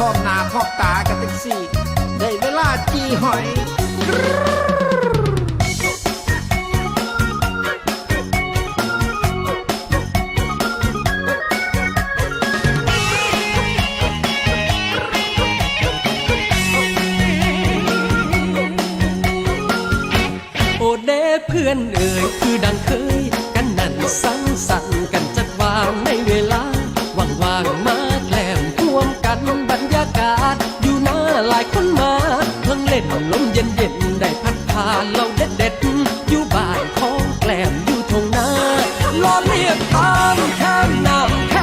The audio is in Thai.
หอกตากับแท็กซี่ ได้เวลาจีหอยโอเดเพื่อนเอ่ยคือดังเคย กันนั่นสังสรรค์กัน หลายคนมาเพิ่งเล่นลมเย็นๆได้พัดพาเราเด็ดเด็ดอยู่บ้านของแกล้มอยู่ทงนาล้อเลียกตาข้ามน้ำ